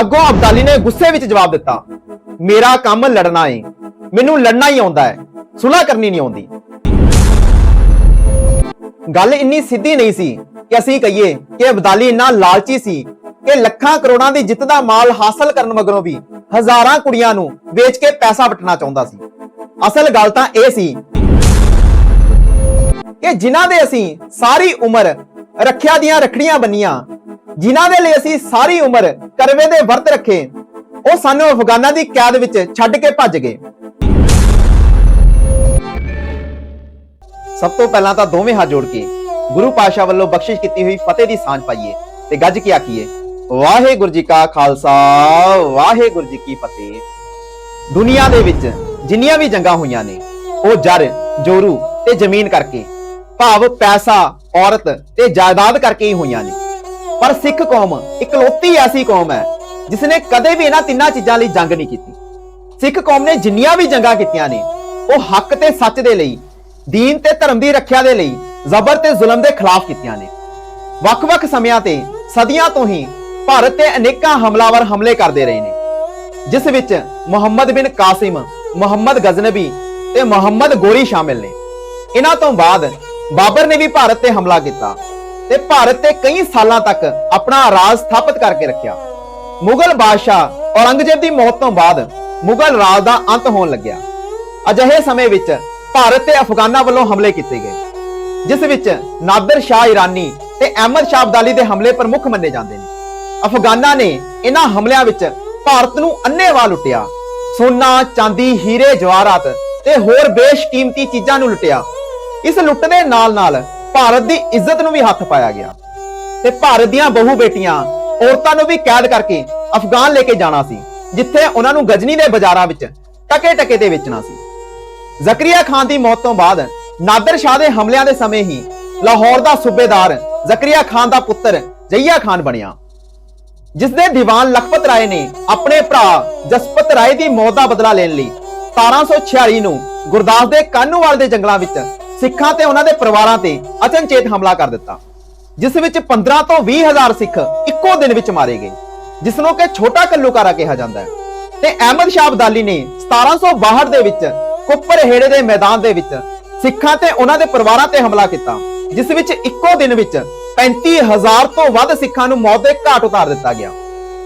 ਅੱਗੋਂ ਅਬਦਾਲੀ ਨੇ ਗੁੱਸੇ ਵਿੱਚ ਜਵਾਬ ਦਿੱਤਾ, ਮੇਰਾ ਕੰਮ ਲੜਨਾ ਏ। ਮੈਨੂੰ ਲੜਨਾ ਹੀ ਆਉਂਦਾ ਹੈ, ਸੁਲ੍ਹਾ ਕਰਨੀ ਨਹੀਂ ਆਉਂਦੀ। ਗੱਲ ਇੰਨੀ ਸਿੱਧੀ ਨਹੀਂ ਸੀ ਕਿ ਅਸੀਂ ਕਹੀਏ ਕਿ ਅਬਦਾਲੀ ਇੰਨਾ ਲਾਲਚੀ ਸੀ ਕਿ ਲੱਖਾਂ ਕਰੋੜਾਂ ਦੀ ਜਿੱਤ ਦਾ ਮਾਲ ਹਾਸਲ ਕਰਨ ਮਗਰੋਂ ਵੀ ਹਜ਼ਾਰਾਂ ਕੁੜੀਆਂ ਨੂੰ ਵੇਚ ਕੇ ਪੈਸਾ ਵਟਣਾ ਚਾਹੁੰਦਾ ਸੀ। ਅਸਲ ਗੱਲ ਤਾਂ ਇਹ ਸੀ ਕਿ ਜਿਨ੍ਹਾਂ ਦੇ ਅਸੀਂ ਸਾਰੀ ਉਮਰ ਰੱਖਿਆ ਦੀਆਂ ਰਖੜੀਆਂ ਬੰਨੀਆਂ ਜਿਨ੍ਹਾਂ ਦੇ ਲਈ ਅਸੀਂ ਸਾਰੀ ਉਮਰ ਕਰਵੇ ਦੇ ਵਰਤ ਰੱਖੇ, ਉਹ ਸਾਨੂੰ ਅਫਗਾਨਾਂ ਦੀ ਕੈਦ ਵਿੱਚ ਛੱਡ ਕੇ ਭੱਜ ਗਏ। ਸਭ ਤੋਂ ਪਹਿਲਾਂ ਤਾਂ ਦੋਵੇਂ ਹੱਥ ਜੋੜ ਕੇ ਗੁਰੂ ਪਾਤਸ਼ਾਹ ਵੱਲੋਂ ਬਖਸ਼ਿਸ਼ ਕੀਤੀ ਹੋਈ ਫਤਿਹ ਦੀ ਸਾਂਝ ਪਾਈਏ ਤੇ ਗੱਜ ਕੇ ਆਖੀਏ, ਵਾਹਿਗੁਰੂ ਜੀ ਕਾ ਖਾਲਸਾ, ਵਾਹਿਗੁਰੂ ਜੀ ਕੀ ਫਤਿਹ। ਦੁਨੀਆ ਦੇ ਵਿੱਚ ਜਿੰਨੀਆਂ ਵੀ ਜੰਗਾਂ ਹੋਈਆਂ ਨੇ, ਉਹ ਜਰ ਜੋਰੂ ਤੇ ਜ਼ਮੀਨ ਕਰਕੇ, ਭਾਵ ਪੈਸਾ, ਔਰਤ ਤੇ ਜਾਇਦਾਦ ਕਰਕੇ ਹੀ ਹੋਈਆਂ ਨੇ। ਪਰ ਸਿੱਖ ਕੌਮ, ਇਕਲੌਤੀ ਐਸੀ ਕੌਮ ਹੈ ਜਿਸ ਨੇ ਕਦੇ ਵੀ ਇਹਨਾਂ ਤਿੰਨਾਂ ਚੀਜ਼ਾਂ ਲਈ ਜੰਗ ਨਹੀਂ ਕੀਤੀ। ਸਿੱਖ ਕੌਮ ਨੇ ਜਿੰਨੀਆਂ ਵੀ ਜੰਗਾਂ ਕੀਤੀਆਂ ਨੇ, ਉਹ ਹੱਕ ਤੇ ਸੱਚ ਦੇ ਲਈ, ਦੀਨ ਤੇ ਧਰਮ ਦੀ ਰੱਖਿਆ ਦੇ ਲਈ, ਜ਼ਬਰ ਤੇ ਜ਼ੁਲਮ ਦੇ ਖਿਲਾਫ ਕੀਤੀਆਂ ਨੇ। ਵੱਖ-ਵੱਖ ਸਮਿਆਂ ਤੇ, ਸਦੀਆਂ ਤੋਂ ਹੀ ਭਾਰਤ ਤੇ ਅਨੇਕਾਂ ਹਮਲਾਵਰ ਹਮਲੇ ਕਰਦੇ ਰਹੇ ਨੇ। ਜਿਸ ਵਿੱਚ ਮੁਹੰਮਦ ਬਿਨ ਕਾਸਿਮ, ਮੁਹੰਮਦ ਗਜ਼ਨਬੀ ਤੇ ਮੁਹੰਮਦ ਗੋਰੀ ਸ਼ਾਮਿਲ ਨੇ। ਇਹਨਾਂ ਤੋਂ ਬਾਅਦ ਬਾਬਰ ਨੇ ਵੀ ਭਾਰਤ ਤੇ ਹਮਲਾ ਕੀਤਾ। ਤੇ ਭਾਰਤ ਤੇ ਕਈ ਸਾਲਾਂ ਤੱਕ ਆਪਣਾ ਰਾਜ ਸਥਾਪਿਤ ਕਰਕੇ ਰੱਖਿਆ। ਮੁਗਲ ਬਾਦਸ਼ਾਹ ਔਰੰਗਜ਼ੇਬ ਦੀ ਮੌਤ ਤੋਂ ਬਾਅਦ ਮੁਗਲ ਰਾਜ ਦਾ ਅੰਤ ਹੋਣ ਲੱਗਿਆ। ਅਜਿਹੇ ਸਮੇਂ ਵਿੱਚ ਭਾਰਤ ਤੇ ਅਫਗਾਨਾਂ ਵੱਲੋਂ ਹਮਲੇ ਕੀਤੇ ਗਏ, ਜਿਸ ਵਿੱਚ ਨਾਦਰ ਸ਼ਾਹ ਇਰਾਨੀ ਤੇ ਅਹਿਮਦ ਸ਼ਾਹ ਅਬਦਾਲੀ ਦੇ ਹਮਲੇ ਪ੍ਰਮੁੱਖ ਮੰਨੇ ਜਾਂਦੇ ਨੇ। ਅਫਗਾਨਾਂ ਨੇ ਇਹਨਾਂ ਹਮਲਿਆਂ ਵਿੱਚ ਭਾਰਤ ਨੂੰ ਅੰਨ੍ਹੇਵਾਹ ਲੁੱਟਿਆ। ਸੋਨਾ, ਚਾਂਦੀ, ਹੀਰੇ, ਜਵਾਹਰਾਤ ਤੇ ਹੋਰ ਬੇਸ਼ਕੀਮਤੀ ਚੀਜ਼ਾਂ ਨੂੰ ਲੁੱਟਿਆ। ਇਸ ਲੁੱਟ ਦੇ ਨਾਲ-ਨਾਲ ਭਾਰਤ ਦੀ ਇੱਜ਼ਤ ਨੂੰ ਵੀ ਹੱਥ ਪਾਇਆ ਗਿਆ ਤੇ ਭਾਰਤ ਦੀਆਂ ਬਹੂ ਬੇਟੀਆਂ ਔਰਤਾਂ ਨੂੰ ਵੀ ਕੈਦ ਕਰਕੇ ਅਫਗਾਨ ਲੈ ਕੇ ਜਾਣਾ ਸੀ, ਜਿੱਥੇ ਉਹਨਾਂ ਨੂੰ ਗਜਨੀ ਦੇ ਬਾਜ਼ਾਰਾਂ ਵਿੱਚ ਟਕੇ-ਟਕੇ ਤੇ ਵੇਚਣਾ ਸੀ। ਜ਼ਕਰੀਆ ਖਾਨ ਦੀ ਮੌਤ ਤੋਂ ਬਾਅਦ ਨਾਦਰ ਸ਼ਾਹ ਦੇ ਹਮਲਿਆਂ ਦੇ ਸਮੇਂ ਹੀ ਲਾਹੌਰ ਦਾ ਸੂਬੇਦਾਰ ਜ਼ਕਰੀਆ ਖਾਨ ਦਾ ਪੁੱਤਰ ਜਈਆ ਖਾਨ ਬਣਿਆ। ਜਿਸ ਦੇ ਦੀਵਾਨ ਲਖਪਤ ਰਾਏ ਨੇ ਆਪਣੇ ਭਰਾ ਜਸਪਤ ਰਾਏ ਦੀ ਮੌਤ ਦਾ ਬਦਲਾ ਲੈਣ ਲਈ 1746 ਨੂੰ ਗੁਰਦਾਸ ਦੇ ਕਾਨੂੰਵਾਲ ਦੇ ਜੰਗਲਾਂ ਵਿੱਚ ਸਿੱਖਾਂ ਤੇ ਉਹਨਾਂ ਦੇ ਪਰਿਵਾਰਾਂ ਤੇ ਅਚਨਚੇਤ ਹਮਲਾ ਕਰ ਦਿੱਤਾ, ਜਿਸ ਵਿੱਚ 15 ਤੋਂ 20 ਹਜ਼ਾਰ ਸਿੱਖ ਇੱਕੋ ਦਿਨ ਵਿੱਚ ਮਾਰੇ ਗਏ ਜਿਸ ਨੂੰ ਕਿ ਛੋਟਾ ਕੱਲੂਕਾਰਾ ਕਿਹਾ ਜਾਂਦਾ ਹੈ। ਤੇ ਅਹਿਮਦ ਸ਼ਾਹ ਅਬਦਾਲੀ ਨੇ 1762 ਦੇ ਵਿੱਚ ਕੁੱਪਰ ਹੇੜੇ ਦੇ ਮੈਦਾਨ ਦੇ ਵਿੱਚ ਸਿੱਖਾਂ ਤੇ ਉਹਨਾਂ ਦੇ ਪਰਿਵਾਰਾਂ ਤੇ ਹਮਲਾ ਕੀਤਾ, ਜਿਸ ਵਿੱਚ ਇੱਕੋ ਦਿਨ ਵਿੱਚ 35000 ਤੋਂ ਵੱਧ ਸਿੱਖਾਂ ਨੂੰ ਮੌਤ ਦੇ ਘਾਟ ਉਤਾਰ ਦਿੱਤਾ ਗਿਆ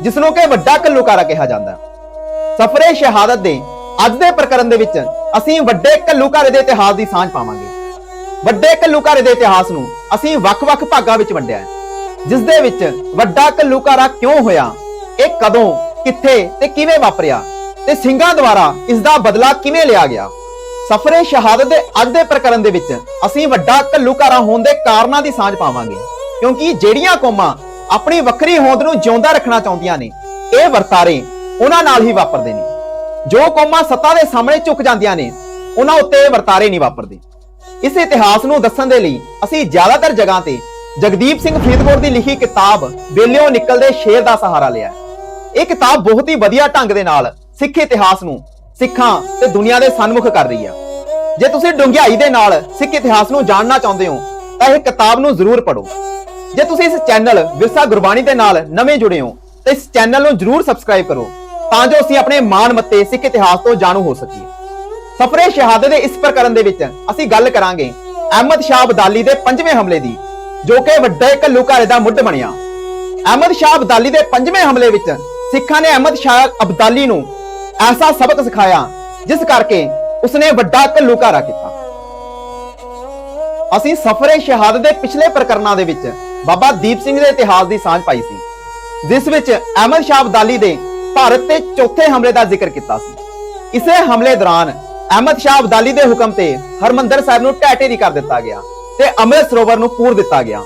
ਜਿਸ ਨੂੰ ਕਿ ਵੱਡਾ ਕੱਲੂਕਾਰਾ ਕਿਹਾ ਜਾਂਦਾ ਹੈ। ਸਫਰੇ ਸ਼ਹਾਦਤ ਦੇ ਅੱਜ ਦੇ ਪ੍ਰਕਰਨ ਦੇ ਵਿੱਚ ਅਸੀਂ ਵੱਡੇ ਕੱਲੂਕਾਰੇ ਦੇ ਇਤਿਹਾਸ ਦੀ ਸਾਂਝ ਪਾਵਾਂਗੇ। ਵੱਡੇ ਘੱਲੂਘਾਰੇ ਦੇ ਇਤਿਹਾਸ ਨੂੰ ਅਸੀਂ ਵੱਖ-ਵੱਖ ਭਾਗਾਂ ਵਿੱਚ ਵੰਡਿਆ ਹੈ ਜਿਸ ਦੇ ਵਿੱਚ ਵੱਡਾ ਘੱਲੂਘਾਰਾ ਕਿਉਂ ਹੋਇਆ, ਇਹ ਕਦੋਂ, ਕਿੱਥੇ ਤੇ ਕਿਵੇਂ ਵਾਪਰਿਆ ਤੇ ਸਿੰਘਾਂ ਦੁਆਰਾ ਇਸ ਦਾ ਬਦਲਾ ਕਿਵੇਂ ਲਿਆ ਗਿਆ। ਸਫਰੇ ਸ਼ਹਾਦਤ ਦੇ ਅੱਜ ਦੇ ਪ੍ਰਕਰਨ ਦੇ ਵਿੱਚ ਅਸੀਂ ਵੱਡਾ ਘੱਲੂਘਾਰਾ ਹੋਣ ਦੇ ਕਾਰਨਾਂ ਦੀ ਸਾਂਝ ਪਾਵਾਂਗੇ, ਕਿਉਂਕਿ ਜਿਹੜੀਆਂ ਕੌਮਾਂ ਆਪਣੀ ਵੱਖਰੀ ਹੋਂਦ ਨੂੰ ਜਿਉਂਦਾ ਰੱਖਣਾ ਚਾਹੁੰਦੀਆਂ ਨੇ, ਇਹ ਵਰਤਾਰੇ ਉਹਨਾਂ ਨਾਲ ਹੀ ਵਾਪਰਦੇ ਨੇ। ਜੋ ਕੌਮਾਂ ਸੱਤਾ ਦੇ ਸਾਹਮਣੇ ਝੁਕ ਜਾਂਦੀਆਂ ਨੇ, ਉਹਨਾਂ ਉੱਤੇ ਇਹ ਵਰਤਾਰੇ ਨਹੀਂ ਵਾਪਰਦੇ। ਇਸ ਇਤਿਹਾਸ ਨੂੰ ਦੱਸਣ ਦੇ ਲਈ ਅਸੀਂ ਜ਼ਿਆਦਾਤਰ ਜਗ੍ਹਾ ਤੇ ਜਗਦੀਪ ਸਿੰਘ ਫਰੀਦਕੋਟ ਦੀ ਲਿਖੀ ਕਿਤਾਬ ਬੇਲਿਓ ਨਿਕਲਦੇ ਸ਼ੇਰ ਦਾ ਸਹਾਰਾ ਲਿਆ ਇਹ ਕਿਤਾਬ ਬਹੁਤ ਹੀ ਵਧੀਆ ਢੰਗ ਦੇ ਨਾਲ ਸਿੱਖ ਇਤਿਹਾਸ ਨੂੰ ਸਿੱਖਾਂ ਤੇ ਦੁਨੀਆ ਦੇ ਸਨਮੁਖ ਕਰ ਰਹੀ ਹੈ। ਜੇ ਤੁਸੀਂ ਡੂੰਘਾਈ ਦੇ ਨਾਲ ਸਿੱਖ ਇਤਿਹਾਸ ਨੂੰ ਜਾਣਨਾ ਚਾਹੁੰਦੇ ਹੋ, ਤਾਂ ਇਹ ਕਿਤਾਬ ਨੂੰ ਜ਼ਰੂਰ ਪੜ੍ਹੋ। ਜੇ ਤੁਸੀਂ ਇਸ ਚੈਨਲ ਵਿਰਸਾ ਗੁਰਬਾਣੀ ਦੇ ਨਾਲ ਨਵੇਂ ਜੁੜੇ ਹੋ, ਤਾਂ ਇਸ ਚੈਨਲ ਨੂੰ ਜ਼ਰੂਰ ਸਬਸਕ੍ਰਾਈਬ ਕਰੋ, ਤਾਂ ਜੋ ਅਸੀਂ ਆਪਣੇ ਮਾਣ ਮੱਤੇ ਸਿੱਖ ਇਤਿਹਾਸ ਤੋਂ ਜਾਣੂ ਹੋ ਸਕੀਏ। ਸਫਰੇ ਸ਼ਹਾਦਤ ਦੇ ਇਸ ਪ੍ਰਕਰਨ ਦੇ ਵਿੱਚ ਅਸੀਂ ਗੱਲ ਕਰਾਂਗੇ ਅਹਿਮਦ ਸ਼ਾਹ ਅਬਦਾਲੀ ਦੇ ਪੰਜਵੇਂ ਹਮਲੇ ਦੀ, ਜੋ ਕਿ ਵੱਡੇ ਘੱਲੂਘਾਰੇ ਦਾ ਮੁੱਢ ਬਣਿਆ। ਅਹਿਮਦ ਸ਼ਾਹ ਅਬਦਾਲੀ ਦੇ ਪੰਜਵੇਂ ਹਮਲੇ ਵਿੱਚ ਸਿੱਖਾਂ ਨੇ ਅਹਿਮਦ ਸ਼ਾਹ ਅਬਦਾਲੀ ਨੂੰ ਐਸਾ ਸਬਕ ਸਿਖਾਇਆ, ਜਿਸ ਕਰਕੇ ਉਸਨੇ ਵੱਡਾ ਘੱਲੂਘਾਰਾ ਕੀਤਾ। ਅਸੀਂ ਸਫਰੇ ਸ਼ਹਾਦਤ ਦੇ ਪਿਛਲੇ ਪ੍ਰਕਰਨਾਂ ਦੇ ਵਿੱਚ ਬਾਬਾ ਦੀਪ ਸਿੰਘ ਦੇ ਇਤਿਹਾਸ ਦੀ ਸਾਂਝ ਪਾਈ ਸੀ, ਜਿਸ ਵਿੱਚ ਅਹਿਮਦ ਸ਼ਾਹ ਅਬਦਾਲੀ ਦੇ ਭਾਰਤ ਤੇ ਚੌਥੇ ਹਮਲੇ ਦਾ ਜ਼ਿਕਰ ਕੀਤਾ ਸੀ। ਇਸੇ ਹਮਲੇ ਦੌਰਾਨ ਅਹਿਮਦ ਸ਼ਾਹ ਅਬਦਾਲੀ ਦੇ ਹੁਕਮ ਤੇ ਹਰਮੰਦਰ ਸਾਹਿਬ ਨੂੰ ਢਹਿ ਢੇਰੀ ਕਰ ਦਿੱਤਾ ਗਿਆ ਤੇ ਅੰਮ੍ਰਿਤ ਸਰੋਵਰ ਨੂੰ ਪੂਰ ਦਿੱਤਾ ਗਿਆ।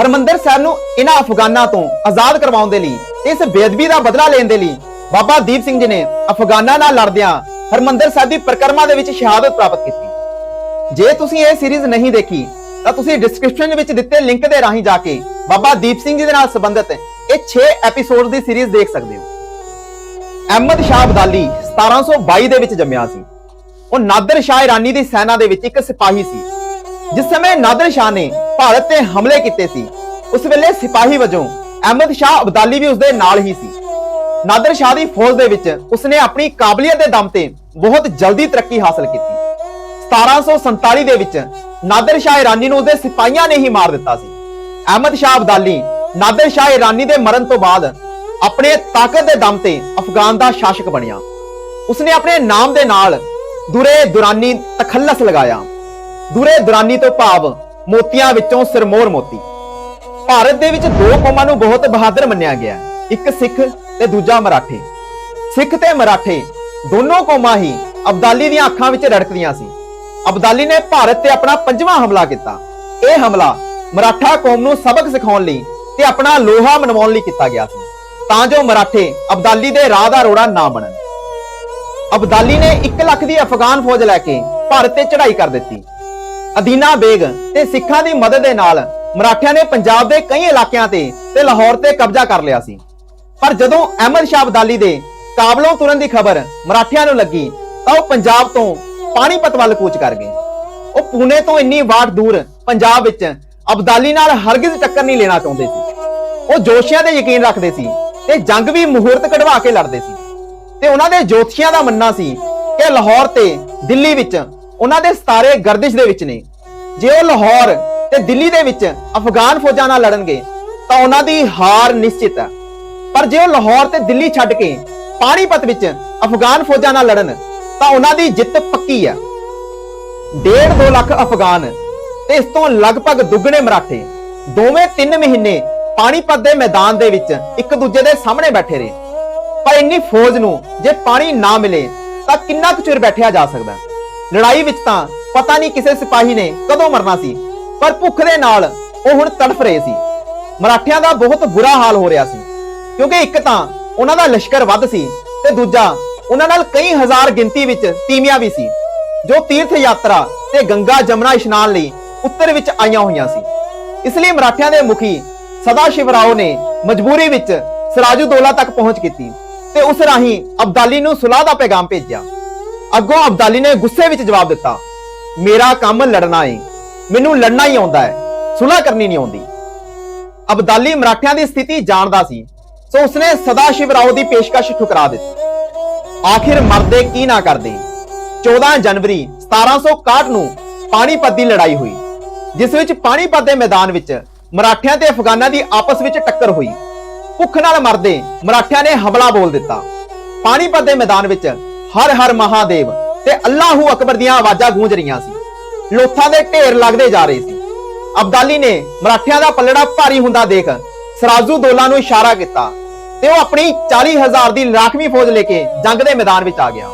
ਹਰਮੰਦਰ ਸਾਹਿਬ ਨੂੰ ਇਹਨਾਂ ਅਫਗਾਨਾਂ ਤੋਂ ਆਜ਼ਾਦ ਕਰਵਾਉਣ ਦੇ ਲਈ, ਇਸ ਬੇਅਦਬੀ ਦਾ ਬਦਲਾ ਲੈਣ ਦੇ ਲਈ ਬਾਬਾ ਦੀਪ ਸਿੰਘ ਜੀ ਨੇ ਅਫਗਾਨਾਂ ਨਾਲ ਲੜਦਿਆਂ ਹਰਮੰਦਰ ਸਾਹਿਬ ਦੀ ਪ੍ਰਕਰਮਾ ਦੇ ਵਿੱਚ ਸ਼ਹਾਦਤ ਪ੍ਰਾਪਤ ਕੀਤੀ। ਜੇ ਤੁਸੀਂ ਇਹ ਸੀਰੀਜ਼ ਨਹੀਂ ਦੇਖੀ, ਤਾਂ ਤੁਸੀਂ ਡਿਸਕ੍ਰਿਪਸ਼ਨ ਵਿੱਚ ਦਿੱਤੇ ਲਿੰਕ ਦੇ ਰਾਹੀਂ ਜਾ ਕੇ ਬਾਬਾ ਦੀਪ ਸਿੰਘ ਜੀ ਦੇ ਨਾਲ ਸੰਬੰਧਿਤ ਇਹ 6 ਐਪੀਸੋਡ ਦੀ ਸੀਰੀਜ਼ ਦੇਖ ਸਕਦੇ ਹੋ। ਅਹਿਮਦ ਸ਼ਾਹ ਅਬਦਾਲੀ 1722 ਦੇ ਵਿੱਚ ਜੰਮਿਆ ਸੀ। ਉਹ ਨਾਦਰ ਸ਼ਾਹ ਇਰਾਨੀ ਦੀ ਸੈਨਾ ਦੇ ਵਿੱਚ ਇੱਕ ਸਿਪਾਹੀ ਸੀ। ਜਿਸ ਸਮੇਂ ਨਾਦਰ ਸ਼ਾਹ ਨੇ ਭਾਰਤ ਤੇ ਹਮਲੇ ਕੀਤੇ ਸੀ, ਉਸ ਵੇਲੇ ਸਿਪਾਹੀ ਵਜੋਂ ਅਹਿਮਦ ਸ਼ਾਹ ਅਬਦਾਲੀ ਵੀ ਉਸਦੇ ਨਾਲ ਹੀ ਸੀ। ਨਾਦਰ ਸ਼ਾਹ ਦੀ ਫੌਜ ਦੇ ਵਿੱਚ ਉਸਨੇ ਆਪਣੀ ਕਾਬਲੀਅਤ ਦੇ ਦਮ ਤੇ ਬਹੁਤ ਜਲਦੀ ਤਰੱਕੀ ਹਾਸਲ ਕੀਤੀ। 1747 ਦੇ ਵਿੱਚ ਨਾਦਰ ਸ਼ਾਹ ਇਰਾਨੀ ਨੂੰ ਉਸਦੇ ਸਿਪਾਹੀਆਂ ਨੇ ਹੀ ਮਾਰ ਦਿੱਤਾ ਸੀ। ਅਹਿਮਦ ਸ਼ਾਹ ਅਬਦਾਲੀ ਨਾਦਰ ਸ਼ਾਹ ਇਰਾਨੀ ਦੇ ਮਰਨ ਤੋਂ ਬਾਅਦ ਆਪਣੇ ਤਾਕਤ ਦੇ ਦਮ ਤੇ ਅਫਗਾਨ ਦਾ ਸ਼ਾਸਕ ਬਣਿਆ। ਉਸਨੇ ਆਪਣੇ ਨਾਮ ਦੇ ਨਾਲ ਦੁਰੇ ਦੁਰਾਨੀ ਤਖੱਲਸ ਲਗਾਇਆ। ਦੁਰੇ ਦੁਰਾਨੀ ਤੋਂ ਭਾਵ ਮੋਤੀਆਂ ਵਿੱਚੋਂ ਸਿਰਮੋਰ ਮੋਤੀ। ਭਾਰਤ ਦੇ ਵਿੱਚ ਦੋ ਕੌਮਾਂ ਨੂੰ ਬਹੁਤ ਬਹਾਦਰ ਮੰਨਿਆ ਗਿਆ। ਇੱਕ ਸਿੱਖ ਤੇ ਦੂਜਾ ਮਰਾਠੇ। ਸਿੱਖ ਤੇ ਮਰਾਠੇ ਦੋਨੋਂ ਕੌਮਾਂ ਹੀ ਅਬਦਾਲੀ ਦੀਆਂ ਅੱਖਾਂ ਵਿੱਚ ਰੜਕਦੀਆਂ ਸੀ। ਅਬਦਾਲੀ ਨੇ ਭਾਰਤ ਤੇ ਆਪਣਾ ਪੰਜਵਾਂ ਹਮਲਾ ਕੀਤਾ। ਇਹ ਹਮਲਾ ਮਰਾਠਾ ਕੌਮ ਨੂੰ ਸਬਕ ਸਿਖਾਉਣ ਲਈ ਤੇ ਆਪਣਾ ਲੋਹਾ ਮਨਵਾਉਣ ਲਈ ਕੀਤਾ ਗਿਆ ਸੀ। ਤਾਂ ਜੋ ਮਰਾਠੇ ਅਬਦਾਲੀ ਦੇ ਰਾਹ ਦਾ ਰੋੜਾ ਨਾ ਬਣਨ। ਅਬਦਾਲੀ ਨੇ 1 ਲੱਖ ਦੀ ਅਫਗਾਨ ਫੌਜ ਲੈ ਕੇ ਭਾਰਤ ਤੇ ਚੜ੍ਹਾਈ ਕਰ ਦਿੱਤੀ। ਅਦੀਨਾ ਬੇਗ ਤੇ ਸਿੱਖਾਂ ਦੀ ਮਦਦ ਦੇ ਨਾਲ ਮਰਾਠਿਆਂ ਨੇ ਪੰਜਾਬ ਦੇ ਕਈ ਇਲਾਕਿਆਂ ਤੇ ਤੇ ਲਾਹੌਰ ਤੇ ਕਬਜ਼ਾ ਕਰ ਲਿਆ ਸੀ। ਪਰ ਜਦੋਂ ਅਹਿਮਦ ਸ਼ਾਹ ਅਬਦਾਲੀ ਦੇ ਕਾਬਲੋਂ ਤੁਰਨ ਦੀ ਖਬਰ ਮਰਾਠਿਆਂ ਨੂੰ ਲੱਗੀ, ਤਾਂ ਉਹ ਪੰਜਾਬ ਤੋਂ ਪਾਣੀਪਤ ਵੱਲ ਕੂਚ ਕਰ ਗਏ। ਉਹ ਪੂਨੇ ਤੋਂ ਇੰਨੀ ਵਾਟ ਦੂਰ ਪੰਜਾਬ ਵਿੱਚ ਅਬਦਾਲੀ ਨਾਲ ਹਰਗਿਜ਼ ਟੱਕਰ ਨਹੀਂ ਲੈਣਾ ਚਾਹੁੰਦੇ ਸੀ। ਉਹ ਜੋਸ਼ੀਆਂ ਤੇ ਯਕੀਨ ਰੱਖਦੇ ਸੀ ਤੇ ਜੰਗ ਵੀ ਮੁਹੂਰਤ ਕਢਵਾ ਕੇ ਲੜਦੇ ਸੀ। ਤੇ ਉਹਨਾਂ ਦੇ ਜੋਤਸ਼ੀਆਂ ਦਾ ਮੰਨਣਾ ਸੀ ਕਿ ਲਾਹੌਰ ਤੇ ਦਿੱਲੀ ਵਿੱਚ ਉਹਨਾਂ ਦੇ ਸਤਾਰੇ ਗਰਦਿਸ਼ ਦੇ ਵਿੱਚ ਨੇ। ਜੇ ਉਹ ਲਾਹੌਰ ਤੇ ਦਿੱਲੀ ਦੇ ਵਿੱਚ ਅਫਗਾਨ ਫੌਜਾਂ ਨਾਲ ਲੜਨਗੇ, ਤਾਂ ਉਹਨਾਂ ਦੀ ਹਾਰ ਨਿਸ਼ਚਿਤ ਹੈ। ਪਰ ਜੇ ਉਹ ਲਾਹੌਰ ਤੇ ਦਿੱਲੀ ਛੱਡ ਕੇ ਪਾਣੀਪਤ ਵਿੱਚ ਅਫਗਾਨ ਫੌਜਾਂ ਨਾਲ ਲੜਨ, ਤਾਂ ਉਹਨਾਂ ਦੀ ਜਿੱਤ ਪੱਕੀ ਹੈ। ਡੇਢ 2 ਲੱਖ ਅਫਗਾਨ ਤੇ ਇਸ ਤੋਂ ਲਗਭਗ ਦੁੱਗਣੇ ਮਰਾਠੇ, ਦੋਵੇਂ 3 ਮਹੀਨੇ ਪਾਣੀਪਤ ਦੇ ਮੈਦਾਨ ਦੇ ਵਿੱਚ ਇੱਕ ਦੂਜੇ ਦੇ ਸਾਹਮਣੇ ਬੈਠੇ ਰਹੇ। ਪਰ ਇੰਨੀ ਫੌਜ ਨੂੰ ਜੇ ਪਾਣੀ ਨਾ ਮਿਲੇ, ਤਾਂ ਕਿੰਨਾ ਕੁ ਚਿਰ ਬੈਠਿਆ ਜਾ ਸਕਦਾ? ਲੜਾਈ ਵਿੱਚ ਤਾਂ ਪਤਾ ਨਹੀਂ ਕਿਸੇ ਸਿਪਾਹੀ ਨੇ ਕਦੋਂ ਮਰਨਾ ਸੀ, ਪਰ ਭੁੱਖ ਦੇ ਨਾਲ ਉਹ ਹੁਣ ਤੜਫ ਰਹੇ ਸੀ। ਮਰਾਠਿਆਂ ਦਾ ਬਹੁਤ ਬੁਰਾ ਹਾਲ ਹੋ ਰਿਹਾ ਸੀ, ਕਿਉਂਕਿ ਇੱਕ ਤਾਂ ਉਹਨਾਂ ਦਾ ਲਸ਼ਕਰ ਵੱਧ ਸੀ ਤੇ ਦੂਜਾ ਉਹਨਾਂ ਨਾਲ ਕਈ ਹਜ਼ਾਰ ਗਿਣਤੀ ਵਿੱਚ ਤੀਮੀਆਂ ਵੀ ਸੀ, ਜੋ ਤੀਰਥ ਯਾਤਰਾ ਤੇ ਗੰਗਾ ਜਮਨਾ ਇਸ਼ਨਾਨ ਲਈ ਉੱਤਰ ਵਿੱਚ ਆਈਆਂ ਹੋਈਆਂ ਸੀ। ਇਸ ਲਈ ਮਰਾਠਿਆਂ ਦੇ ਮੁਖੀ ਸਦਾ ਸ਼ਿਵਰਾਓ ਨੇ ਮਜਬੂਰੀ ਵਿੱਚ ਸਰਾਜੂ ਦੋਲਾ ਤੱਕ ਪਹੁੰਚ ਕੀਤੀ। ਤੇ ਉਸ ਰਾਹੀਂ ਅਬਦਾਲੀ ਨੂੰ ਸੁਲਾਹ ਦਾ ਪੈਗਾਮ ਭੇਜਿਆ। ਅੱਗੋਂ ਅਬਦਾਲੀ ਨੇ ਗੁੱਸੇ ਵਿੱਚ ਜਵਾਬ ਦਿੱਤਾ, ਮੇਰਾ ਕੰਮ ਲੜਨਾ ਏ, ਮੈਨੂੰ ਲੜਨਾ ਹੀ ਆਉਂਦਾ ਹੈ ਸੁਲਾਹ ਕਰਨੀ ਨਹੀਂ ਆਉਂਦੀ। ਅਬਦਾਲੀ ਮਰਾਠਿਆਂ ਦੀ ਸਥਿਤੀ ਜਾਣਦਾ ਸੀ, ਸੋ ਉਸਨੇ ਸਦਾ ਸ਼ਿਵਰਾਓ ਦੀ ਪੇਸ਼ਕਸ਼ ਠੁਕਰਾ ਦਿੱਤੀ। ਆਖਿਰ ਮਰਦੇ ਕੀ ਨਾ ਕਰਦੇ? 14 ਜਨਵਰੀ 1761 ਨੂੰ ਪਾਣੀਪਤ ਦੀ ਲੜਾਈ ਹੋਈ, ਜਿਸ ਵਿੱਚ ਪਾਣੀਪਤ ਦੇ ਮੈਦਾਨ ਵਿੱਚ ਮਰਾਠਿਆਂ ਤੇ ਅਫਗਾਨਾਂ ਦੀ ਆਪਸ ਵਿੱਚ ਟੱਕਰ ਹੋਈ। ਭੁੱਖ ਨਾਲ ਮਰਦੇ ਮਰਾਠਿਆਂ ਨੇ ਹਮਲਾ ਬੋਲ ਦਿੱਤਾ। ਪਾਣੀਪਤ ਦੇ ਮੈਦਾਨ ਵਿੱਚ ਹਰ ਹਰ ਮਹਾਦੇਵ ਤੇ ਅੱਲਾਹੂ ਅਕਬਰ ਦੀਆਂ ਆਵਾਜ਼ਾਂ ਗੂੰਜ ਰਹੀਆਂ ਸੀ। ਲੋਥਾਂ ਦੇ ਢੇਰ ਲੱਗਦੇ ਜਾ ਰਹੇ ਸੀ। ਅਬਦਾਲੀ ਨੇ ਮਰਾਠਿਆਂ ਦਾ ਪੱਲੜਾ ਭਾਰੀ ਹੁੰਦਾ ਦੇਖ ਸਰਾਜੂ ਦੋਲਾ ਨੂੰ ਇਸ਼ਾਰਾ ਕੀਤਾ ਤੇ ਉਹ ਆਪਣੀ 40000 ਦੀ ਲਾਖਵੀਂ ਫੌਜ ਲੈ ਕੇ ਜੰਗ ਦੇ ਮੈਦਾਨ ਵਿੱਚ ਆ ਗਿਆ।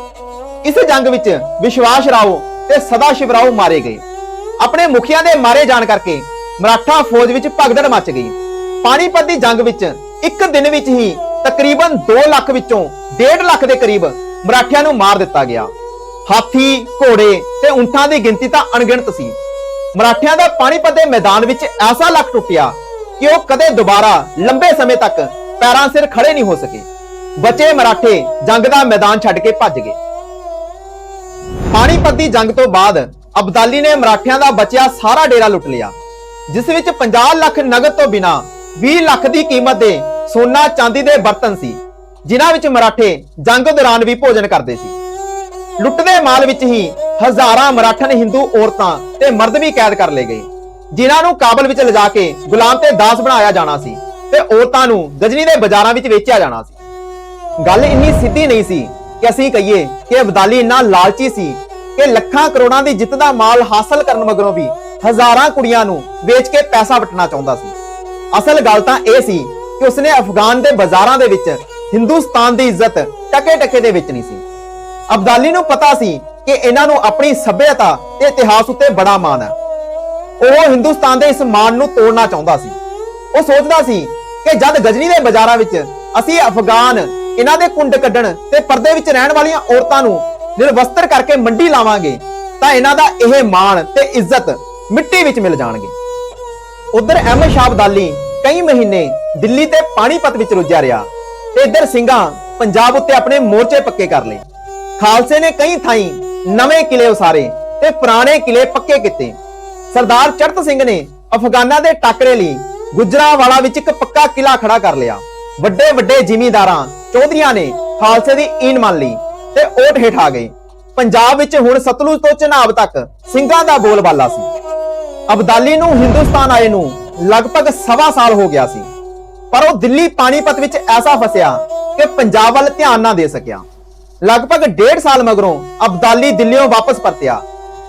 ਇਸ ਜੰਗ ਵਿੱਚ ਵਿਸ਼ਵਾਸ ਰਾਓ ਤੇ ਸਦਾ ਸ਼ਿਵਰਾਓ ਮਾਰੇ ਗਏ। ਆਪਣੇ ਮੁਖੀਆਂ ਦੇ ਮਾਰੇ ਜਾਣ ਕਰਕੇ ਮਰਾਠਾ ਫੌਜ ਵਿੱਚ ਭਗਦੜ ਮਚ ਗਈ। ਪਾਣੀਪਤ ਦੀ ਜੰਗ ਵਿੱਚ ਇੱਕ ਦਿਨ ਵਿੱਚ ਹੀ ਤਕਰੀਬਨ 2 ਲੱਖ ਵਿੱਚੋਂ 1.5 ਲੱਖ ਦੇ ਕਰੀਬ ਮਰਾਠਿਆਂ ਨੂੰ ਮਾਰ ਦਿੱਤਾ ਗਿਆ। ਹਾਥੀ, ਘੋੜੇ ਤੇ ਊਂਠਾਂ ਦੀ ਗਿਣਤੀ ਤਾਂ ਅਣਗਿਣਤ ਸੀ। ਮਰਾਠਿਆਂ ਦਾ ਪਾਣੀਪਤ ਦੇ ਮੈਦਾਨ ਵਿੱਚ ਐਸਾ ਲੱਕ ਟੁੱਟਿਆ ਕਿ ਉਹ ਕਦੇ ਦੁਬਾਰਾ ਲੰਬੇ ਸਮੇਂ ਤੱਕ ਪੈਰਾਂ ਸਿਰ ਖੜੇ ਨਹੀਂ ਹੋ ਸਕੇ। ਬਚੇ ਮਰਾਠੇ ਜੰਗ ਦਾ ਮੈਦਾਨ ਛੱਡ ਕੇ ਭੱਜ ਗਏ। ਪਾਣੀਪਤ ਦੀ ਜੰਗ ਤੋਂ ਬਾਅਦ ਅਬਦਾਲੀ ਨੇ ਮਰਾਠਿਆਂ ਦਾ ਬਚਿਆ ਸਾਰਾ ਡੇਰਾ ਲੁੱਟ ਲਿਆ, ਜਿਸ ਵਿੱਚ 50 ਲੱਖ ਨਗਦ ਤੋਂ ਬਿਨਾ 20 ਲੱਖ ਦੀ ਕੀਮਤ ਦੇ ਸੋਨਾ ਚਾਂਦੀ ਦੇ ਬਰਤਨ ਸੀ, ਜਿਨ੍ਹਾਂ ਵਿੱਚ ਮਰਾਠੇ ਜੰਗ ਦੌਰਾਨ ਵੀ ਭੋਜਨ ਕਰਦੇ ਸੀ। ਲੁੱਟਦੇ ਮਾਲ ਵਿੱਚ ਹੀ ਹਜ਼ਾਰਾਂ ਮਰਾਠਨ ਹਿੰਦੂ ਔਰਤਾਂ ਤੇ ਮਰਦ ਵੀ ਕੈਦ ਕਰ ਲਏ ਗਏ, ਜਿਨ੍ਹਾਂ ਨੂੰ ਕਾਬਲ ਵਿੱਚ ਲਿਜਾ ਕੇ ਗੁਲਾਮ ਤੇ ਦਾਸ ਬਣਾਇਆ ਜਾਣਾ ਸੀ ਤੇ ਔਰਤਾਂ ਨੂੰ ਗਜਨੀ ਦੇ ਬਾਜ਼ਾਰਾਂ ਵਿੱਚ ਵੇਚਿਆ ਜਾਣਾ ਸੀ। ਗੱਲ ਇੰਨੀ ਸਿੱਧੀ ਨਹੀਂ ਸੀ ਕਿ ਅਸੀਂ ਕਹੀਏ ਕਿ ਅਬਦਾਲੀ ਇੰਨਾ ਲਾਲਚੀ ਸੀ ਕਿ ਲੱਖਾਂ ਕਰੋੜਾਂ ਦੀ ਜਿੱਤ ਦਾ ਮਾਲ ਹਾਸਲ ਕਰਨ ਮਗਰੋਂ ਵੀ ਹਜ਼ਾਰਾਂ ਕੁੜੀਆਂ ਨੂੰ ਵੇਚ ਕੇ ਪੈਸਾ ਵਟਣਾ ਚਾਹੁੰਦਾ ਸੀ। ਅਸਲ ਗੱਲ ਤਾਂ ਇਹ ਸੀ ਕਿ ਉਸਨੇ ਅਫਗਾਨ ਦੇ ਬਾਜ਼ਾਰਾਂ ਦੇ ਵਿੱਚ ਹਿੰਦੁਸਤਾਨ ਦੀ ਇੱਜ਼ਤ ਟਕੇ ਟਕੇ ਦੇ ਵਿੱਚ ਨਹੀਂ ਸੀ। ਅਬਦਾਲੀ ਨੂੰ ਪਤਾ ਸੀ ਕਿ ਇਹਨਾਂ ਨੂੰ ਆਪਣੀ ਸੱਭਿਅਤਾ ਤੇ ਇਤਿਹਾਸ ਉੱਤੇ ਬੜਾ ਮਾਣ ਹੈ। ਉਹ ਹਿੰਦੁਸਤਾਨ ਦੇ ਇਸ ਮਾਣ ਨੂੰ ਤੋੜਨਾ ਚਾਹੁੰਦਾ ਸੀ। ਉਹ ਸੋਚਦਾ ਸੀ ਕਿ ਜਦ ਗਜਨੀ ਦੇ ਬਾਜ਼ਾਰਾਂ ਵਿੱਚ ਅਸੀਂ ਅਫਗਾਨ ਇਹਨਾਂ ਦੇ ਕੁੰਡ ਕੱਢਣ ਤੇ ਪਰਦੇ ਵਿੱਚ ਰਹਿਣ ਵਾਲੀਆਂ ਔਰਤਾਂ ਨੂੰ ਨਿਰਵਸਤਰ ਕਰਕੇ ਮੰਡੀ ਲਾਵਾਂਗੇ, ਤਾਂ ਇਹਨਾਂ ਦਾ ਇਹ ਮਾਣ ਤੇ ਇੱਜ਼ਤ ਮਿੱਟੀ ਵਿੱਚ ਮਿਲ ਜਾਣਗੇ। ਉਧਰ ਅਹਿਮਦ ਸ਼ਾਹ ਅਬਦਾਲੀ ਕਈ ਮਹੀਨੇ ਦਿੱਲੀ ਤੇ ਪਾਣੀਪਤ ਵਿੱਚ ਰੁੱਝਿਆ ਰਿਹਾ ਤੇ ਇਧਰ ਸਿੰਘਾਂ ਪੰਜਾਬ ਉੱਤੇ ਆਪਣੇ ਮੋਰਚੇ ਪੱਕੇ ਕਰ ਲਏ। ਖਾਲਸੇ ਨੇ ਕਈ ਥਾਈਂ ਨਵੇਂ ਕਿਲੇ ਉਸਾਰੇ ਤੇ ਪੁਰਾਣੇ ਕਿਲੇ ਪੱਕੇ ਕੀਤੇ। ਸਰਦਾਰ ਚੜਤ ਸਿੰਘ ਨੇ ਅਫਗਾਨਾਂ ਦੇ ਟਾਕਰੇ ਲਈ ਗੁਜਰਾਵਾਲਾ ਵਿੱਚ ਇੱਕ ਪੱਕਾ ਕਿਲਾ ਖੜਾ ਕਰ ਲਿਆ। ਵੱਡੇ ਵੱਡੇ ਜ਼ਿਮੀਂਦਾਰਾਂ, ਚੌਧਰੀਆਂ ਨੇ ਖਾਲਸੇ ਦੀ ਈਨ ਮੰਨ ਲਈ ਤੇ ਓਟ ਹੇਠ ਆ ਗਏ। ਪੰਜਾਬ ਵਿੱਚ ਹੁਣ ਸਤਲੁਜ ਤੋਂ ਚਨਾਬ ਤੱਕ ਸਿੰਘਾਂ ਦਾ ਬੋਲਬਾਲਾ ਸੀ। ਅਬਦਾਲੀ ਨੂੰ, ਹਿੰਦੁਸਤਾਨ ਆਏ ਨੂੰ ਲਗਭਗ ਸਵਾ ਸਾਲ ਹੋ ਗਿਆ ਸੀ, ਪਰ ਉਹ ਦਿੱਲੀ ਪਾਣੀਪਤ ਵਿੱਚ ਐਸਾ ਫਸਿਆ ਕਿ ਪੰਜਾਬ ਵੱਲ ਧਿਆਨ ਨਾ ਦੇ ਸਕਿਆ। ਲਗਭਗ ਡੇਢ ਸਾਲ ਮਗਰੋਂ ਅਬਦਾਲੀ ਦਿੱਲੀੋਂ ਵਾਪਸ ਪਰਤਿਆ।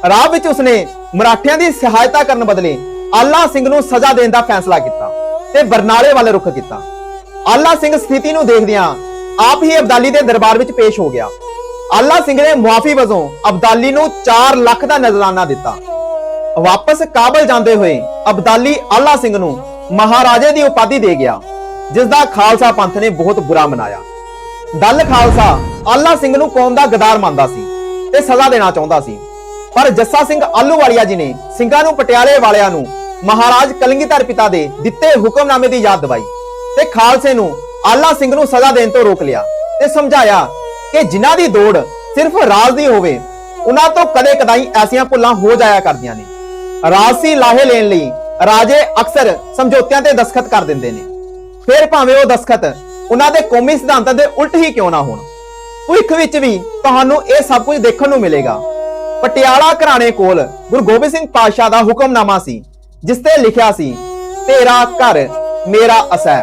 ਰਾਹ ਵਿੱਚ ਉਸਨੇ ਮਰਾਠਿਆਂ ਦੀ ਸਹਾਇਤਾ ਕਰਨ ਬਦਲੇ ਆਲਾ ਸਿੰਘ ਨੂੰ ਸਜ਼ਾ ਦੇਣ ਦਾ ਫੈਸਲਾ ਕੀਤਾ ਤੇ ਬਰਨਾਲੇ ਵੱਲ ਰੁਖ ਕੀਤਾ। ਆਲਾ ਸਿੰਘ ਸਥਿਤੀ ਨੂੰ ਦੇਖਦਿਆਂ ਆਪ ਹੀ ਅਬਦਾਲੀ ਦੇ ਦਰਬਾਰ ਵਿੱਚ ਪੇਸ਼ ਹੋ ਗਿਆ। ਆਲਾ ਸਿੰਘ ਨੇ ਮੁਆਫੀ ਵਜੋਂ ਅਬਦਾਲੀ ਨੂੰ 4 ਲੱਖ ਦਾ ਨਜ਼ਰਾਨਾ ਦਿੱਤਾ। ਵਾਪਸ ਕਾਬਲ ਜਾਂਦੇ ਹੋਏ ਅਬਦਾਲੀ ਆਲਾ ਸਿੰਘ ਨੂੰ ਮਹਾਰਾਜੇ ਦੀ ਉਪਾਧੀ ਦੇ ਗਿਆ ਜਿਸ ਦਾ ਖਾਲਸਾ ਪੰਥ ਨੇ ਬਹੁਤ ਬੁਰਾ ਮਨਾਇਆ। ਦਲ ਖਾਲਸਾ ਆਲਾ ਸਿੰਘ ਨੂੰ ਕੌਮ ਦਾ ਗਦਾਰ ਮੰਨਦਾ ਸੀ ਤੇ ਸਜ਼ਾ ਦੇਣਾ ਚਾਹੁੰਦਾ ਸੀ। ਪਰ ਜੱਸਾ ਸਿੰਘ ਆਲੂਵਾਲੀਆ ਜੀ ਨੇ ਸਿੰਘਾਂ ਨੂੰ ਪਟਿਆਲੇ ਵਾਲਿਆਂ ਨੂੰ ਮਹਾਰਾਜ ਕਲਗੀਧਰ ਪਿਤਾ ਦੇ ਦਿੱਤੇ ਹੁਕਮਨਾਮੇ ਦੀ ਯਾਦ ਦਿਵਾਈ ਤੇ ਖਾਲਸੇ ਨੂੰ ਆਲਾ ਸਿੰਘ ਨੂੰ ਸਜ਼ਾ ਦੇਣ ਤੋਂ ਰੋਕ ਲਿਆ ਤੇ ਸਮਝਾਇਆ ਕਿ ਜਿਨ੍ਹਾਂ ਦੀ ਦੌੜ ਸਿਰਫ ਰਾਜ ਦੀ ਹੋਵੇ, ਉਹਨਾਂ ਤੋਂ ਕਦੇ ਕਦਾਈ ਐਸੀਆਂ ਭੁੱਲਾਂ ਹੋ ਜਾਇਆ ਕਰਦੀਆਂ ਨੇ। ਰਾਜਸੀ ਲਾਹੇ ਲੈਣ ਲਈ ਰਾਜੇ ਅਕਸਰ ਸਮਝੌਤਿਆਂ ਤੇ ਦਸਖਤ ਕਰ ਦਿੰਦੇ ਨੇ। ਫਿਰ ਭਾਵੇਂ ਉਹ ਦਸਖਤ ਉਹਨਾਂ ਦੇ ਕੌਮੀ ਸਿਧਾਂਤਾਂ ਦੇ ਉਲਟ ਹੀ ਕਿਉਂ ਨਾ ਹੋਣ। ਭਵਿੱਖ ਵਿੱਚ ਵੀ ਤੁਹਾਨੂੰ ਇਹ ਸਭ ਕੁਝ ਦੇਖਣ ਨੂੰ ਮਿਲੇਗਾ। ਪਟਿਆਲਾ ਘਰਾਣੇ ਕੋਲ ਗੁਰੂ ਗੋਬਿੰਦ ਸਿੰਘ ਪਾਤਸ਼ਾਹ ਦਾ ਹੁਕਮਨਾਮਾ ਸੀ, ਜਿਸ ਤੇ ਲਿਖਿਆ ਸੀ, ਤੇਰਾ ਘਰ ਮੇਰਾ ਅਸੈ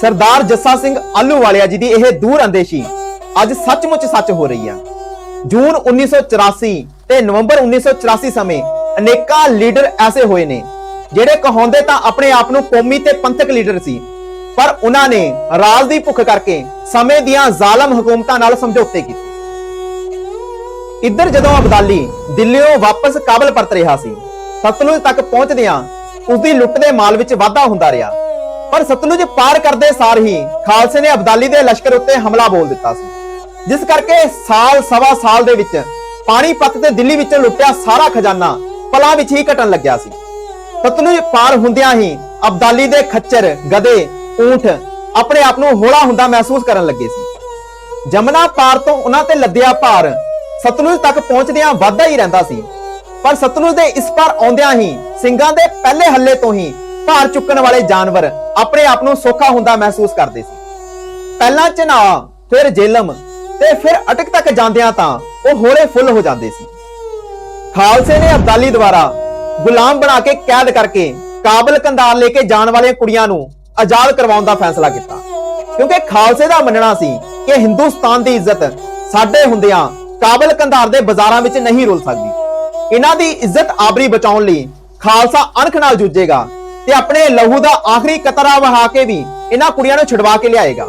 ਸਰਦਾਰ ਜੱਸਾ ਸਿੰਘ ਆਲੂ ਵਾਲਿਆ ਜੀ ਦੀ ਇਹ ਦੂਰ ਅੰਦੇਸ਼ੀ ਅੱਜ ਸੱਚਮੁੱਚ ਸੱਚ ਹੋ ਰਹੀ ਹੈ ਜੂਨ 1984 ਤੇ ਨਵੰਬਰ 1984 ਸਮੇਂ ਅਨੇਕਾਂ ਲੀਡਰ ਐਸੇ ਹੋਏ ਨੇ, ਜਿਹੜੇ ਕਹਾਉਂਦੇ ਤਾਂ ਆਪਣੇ ਆਪ ਨੂੰ ਕੌਮੀ ਤੇ ਪੰਥਕ ਲੀਡਰ ਸੀ, ਪਰ ਉਹਨਾਂ ਨੇ ਰਾਜ ਦੀ ਭੁੱਖ ਕਰਕੇ ਸਮੇਂ ਦੀਆਂ ਜ਼ਾਲਮ ਹਕੂਮਤਾਂ ਨਾਲ ਸਮਝੌਤੇ ਕੀਤੇ। ਇੱਧਰ ਜਦੋਂ ਅਬਦਾਲੀ ਦਿੱਲੀੋਂ ਵਾਪਸ ਕਾਬਲ ਪਰਤ ਰਿਹਾ ਸੀ, ਸਤਲੁਜ ਤੱਕ ਪਹੁੰਚਦਿਆਂ ਉਸ ਦੀ ਲੁੱਟ ਦੇ ਮਾਲ ਵਿੱਚ ਵਾਧਾ ਹੁੰਦਾ ਰਿਹਾ, ਪਰ ਸਤਲੁਜ ਪਾਰ ਕਰਦੇ ਸਾਰ ਹੀ ਖਾਲਸੇ ਨੇ ਅਬਦਾਲੀ ਦੇ ਲਸ਼ਕਰ ਉੱਤੇ ਹਮਲਾ ਬੋਲ ਦਿੱਤਾ ਸੀ, ਜਿਸ ਕਰਕੇ ਸਾਲ ਸਵਾ ਸਾਲ ਦੇ ਵਿੱਚ ਪਾਣੀਪਤ ਤੇ ਦਿੱਲੀ ਵਿੱਚੋਂ ਲੁੱਟਿਆ ਸਾਰਾ ਖਜ਼ਾਨਾ। ਪਲਾਂ ਵਿੱਚ ਹੀ ਘਟਣ ਲੱਗਿਆ ਸੀ। ਸਤਲੁਜ ਪਾਰ ਹੁੰਦਿਆਂ ਹੀ ਅਬਦਾਲੀ ਦੇ ਖੱਚਰ, ਗਧੇ, ਊਂਠ ਆਪਣੇ ਆਪ ਨੂੰ ਹੌਲਾ ਹੁੰਦਾ ਮਹਿਸੂਸ ਕਰਨ ਲੱਗੇ ਸੀ। ਜਮਨਾ ਪਾਰ ਤੋਂ ਉਹਨਾਂ ਤੇ ਲੱਦਿਆ ਭਾਰ ਸਤਲੁਜ ਤੱਕ ਪਹੁੰਚਦਿਆਂ ਵਾਧਾ ਹੀ ਰਹਿੰਦਾ ਸੀ। ਪਰ ਸਤਲੁਜ ਦੇ ਇਸ ਪਾਰ ਆਉਂਦਿਆਂ ਹੀ ਸਿੰਘਾਂ ਦੇ ਪਹਿਲੇ ਹੱਲੇ ਤੋਂ ਹੀ ਭਾਰ ਚੁੱਕਣ ਵਾਲੇ ਜਾਨਵਰ ਆਪਣੇ ਆਪ ਨੂੰ ਸੌਖਾ ਹੁੰਦਾ ਮਹਿਸੂਸ ਕਰਦੇ ਸੀ। ਪਹਿਲਾਂ ਚਨਾਹ, ਫਿਰ ਜੇਲਮ ਤੇ ਫਿਰ ਅਟਕ ਤੱਕ ਜਾਂਦਿਆਂ ਤਾਂ ਉਹ ਹੋਲੇ ਫੁੱਲ ਹੋ ਜਾਂਦੇ ਸੀ। ਖਾਲਸੇ ਨੇ ਅਬਦਾਲੀ ਦੁਆਰਾ ਗੁਲਾਮ ਬਣਾ ਕੇ ਕੈਦ ਕਰਕੇ ਕਾਬਲ ਕੰਧਾਰ ਲੈ ਕੇ ਜਾਣ ਵਾਲੀਆਂ ਕੁੜੀਆਂ ਨੂੰ ਆਜ਼ਾਦ ਕਰਵਾਉਣ ਦਾ ਫੈਸਲਾ ਕੀਤਾ। ਕਿਉਂਕਿ ਖਾਲਸੇ ਦਾ ਮੰਨਣਾ ਸੀ ਕਿ ਹਿੰਦੁਸਤਾਨ ਦੀ ਇੱਜ਼ਤ ਸਾਡੇ ਹੁੰਦਿਆਂ ਕਾਬਲ ਕੰਧਾਰ ਦੇ ਬਾਜ਼ਾਰਾਂ ਵਿੱਚ ਨਹੀਂ ਰੁਲ ਸਕਦੀ। ਇਹਨਾਂ ਦੀ ਇੱਜ਼ਤ ਆਬਰੀ ਬਚਾਉਣ ਲਈ ਖਾਲਸਾ ਅਣਖ ਨਾਲ ਜੂਝੇਗਾ ਤੇ ਆਪਣੇ ਲਹੂ ਦਾ ਆਖਰੀ ਕਤਰਾ ਵਹਾ ਕੇ ਵੀ ਇਹਨਾਂ ਕੁੜੀਆਂ ਨੂੰ ਛੁਡਵਾ ਕੇ ਲਿਆਏਗਾ।